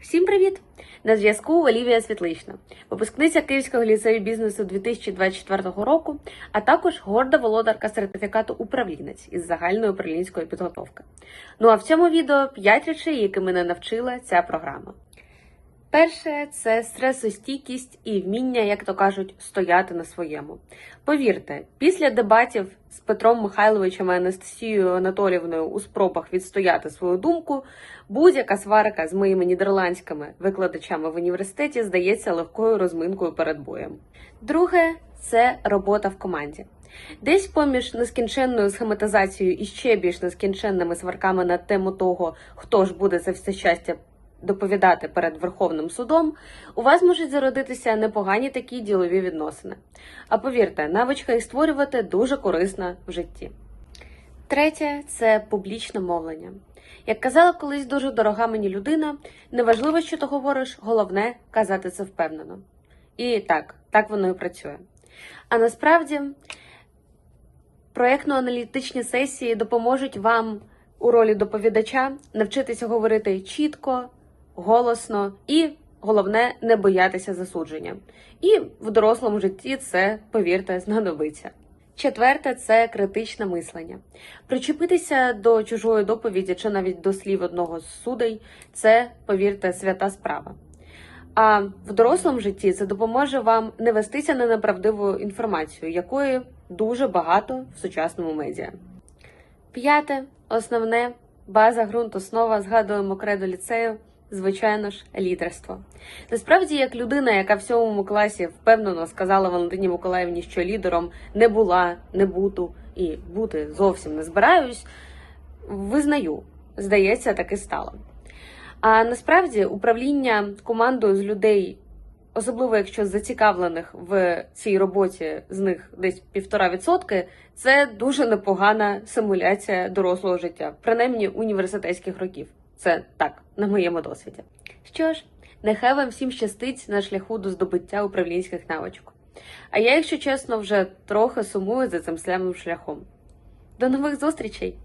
Всім привіт! На зв'язку Олівія Світлична, випускниця Київського ліцею бізнесу 2024 року, а також горда володарка сертифікату управлінець із загальної управлінської підготовки. Ну а в цьому відео 5 речей, які мене навчила ця програма. Перше це стресостійкість і вміння, як то кажуть, стояти на своєму. Повірте, після дебатів з Петром Михайловичем і Анастасією Анатолівною у спробах відстояти свою думку, будь-яка сварка з моїми нідерландськими викладачами в університеті здається легкою розминкою перед боєм. Друге це робота в команді. Десь поміж нескінченною схематизацією і ще більш нескінченними сварками на тему того, хто ж буде за все щастя доповідати перед Верховним судом, у вас можуть зародитися непогані такі ділові відносини. А повірте, навичка їх створювати дуже корисна в житті. Третє це публічне мовлення. Як казала колись дуже дорога мені людина, неважливо, що ти говориш, головне казати це впевнено. І так, так воно і працює. А насправді проєктно-аналітичні сесії допоможуть вам у ролі доповідача навчитися говорити чітко, голосно і, головне, не боятися засудження. І в дорослому житті це, повірте, знадобиться. Четверте це критичне мислення. Причепитися до чужої доповіді чи навіть до слів одного з судей це, повірте, свята справа. А в дорослому житті це допоможе вам не вестися на неправдиву інформацію, якої дуже багато в сучасному медіа. П'яте, основне, база, ґрунт, основа, згадуємо кредо ліцею, звичайно ж, лідерство. Насправді, як людина, яка в сьомому класі впевнено сказала Валентині Миколаївні, що лідером не була, не буду і бути зовсім не збираюсь, визнаю, здається, таки стало. А насправді управління командою з людей, особливо якщо зацікавлених в цій роботі з них десь півтора відсотки, це дуже непогана симуляція дорослого життя, принаймні університетських років. Це так, на моєму досвіді. Що ж, нехай вам всім щастить на шляху до здобуття управлінських навичок. А я, якщо чесно, вже трохи сумую за цим слямим шляхом. До нових зустрічей!